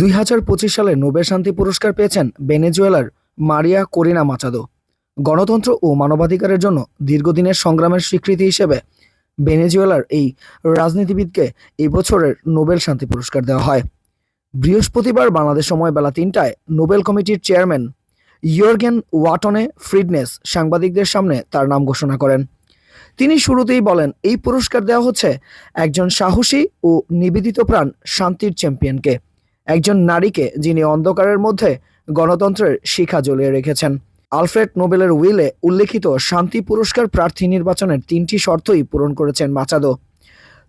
দুই হাজার পঁচিশ সালে নোবেল শান্তি পুরস্কার পেয়েছেন ভেনেজুয়েলার মারিয়া কোরিনা মাচাদো। গণতন্ত্র ও মানবাধিকারের জন্য দীর্ঘদিনের সংগ্রামের স্বীকৃতি হিসেবে ভেনেজুয়েলার এই রাজনীতিবিদকে এই বছরের নোবেল শান্তি পুরস্কার দেওয়া হয়। বৃহস্পতিবার বাংলাদেশ সময় বেলা তিনটায় নোবেল কমিটির চেয়ারম্যান ইয়র্গেন ওয়াটনে ফ্রিডনেস সাংবাদিকদের সামনে তার নাম ঘোষণা করেন। তিনি শুরুতেই বলেন, এই পুরস্কার দেওয়া হচ্ছে একজন সাহসী ও নিবেদিত প্রাণ শান্তির চ্যাম্পিয়নকে। একজন নারীকে যিনি অন্ধকারের মধ্যে গণতন্ত্রের শিখা জ্বলিয়ে রেখেছেন। আলফ্রেড নোবেলের উইলে উল্লেখিত শান্তি পুরস্কার প্রার্থী নির্বাচনের তিনটি শর্তই পূরণ করেছেন মাচাদো।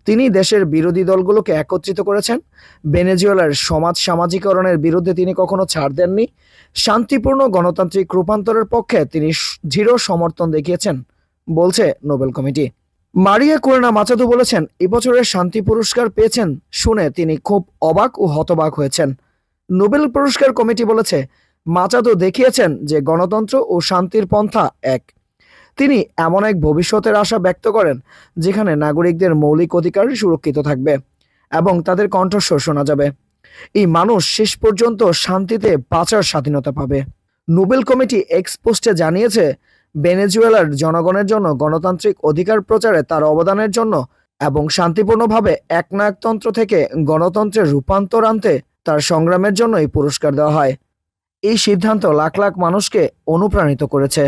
তিনি দেশের বিরোধী দলগুলোকে একত্রিত করেছেন। ভেনেজুয়েলার সমাজ সামাজিকরণের বিরুদ্ধে তিনি কখনো ছাড় দেননি। শান্তিপূর্ণ গণতান্ত্রিক রূপান্তরের পক্ষে তিনি দৃঢ় সমর্থন দেখিয়েছেন, বলছে Nobel committee. Maria Corina Machado বলেছেন, এবছরের শান্তি পুরস্কার পেয়েছেন শুনে তিনি খুব অবাক ও হতবাক হয়েছেন। নোবেল পুরস্কার কমিটি বলেছে, মাচাদো দেখিয়েছেন যে গণতন্ত্র ও শান্তির পন্থা এক। তিনি এমন এক ভবিষ্যতের আশা ব্যক্ত করেন, যেখানে নাগরিকদের মৌলিক অধিকার সুরক্ষিত থাকবে এবং তাদের কণ্ঠস্বর শোনা যাবে। এই মানুষ শেষ পর্যন্ত শান্তিতে বাঁচার স্বাধীনতা পাবে। নোবেল কমিটি এক্স পোস্টে জানিয়েছে ভেনেজুয়েলার জনগণের জন্য গণতান্ত্রিক অধিকার প্রচারে তার অবদানের জন্য এবং শান্তিপূর্ণভাবে একনায়কতন্ত্র থেকে গণতন্ত্রের রূপান্তর আনতে তার সংগ্রামের জন্য এই পুরস্কার দেওয়া হয়। এই সিদ্ধান্ত লাখ লাখ মানুষকে অনুপ্রাণিত করেছে।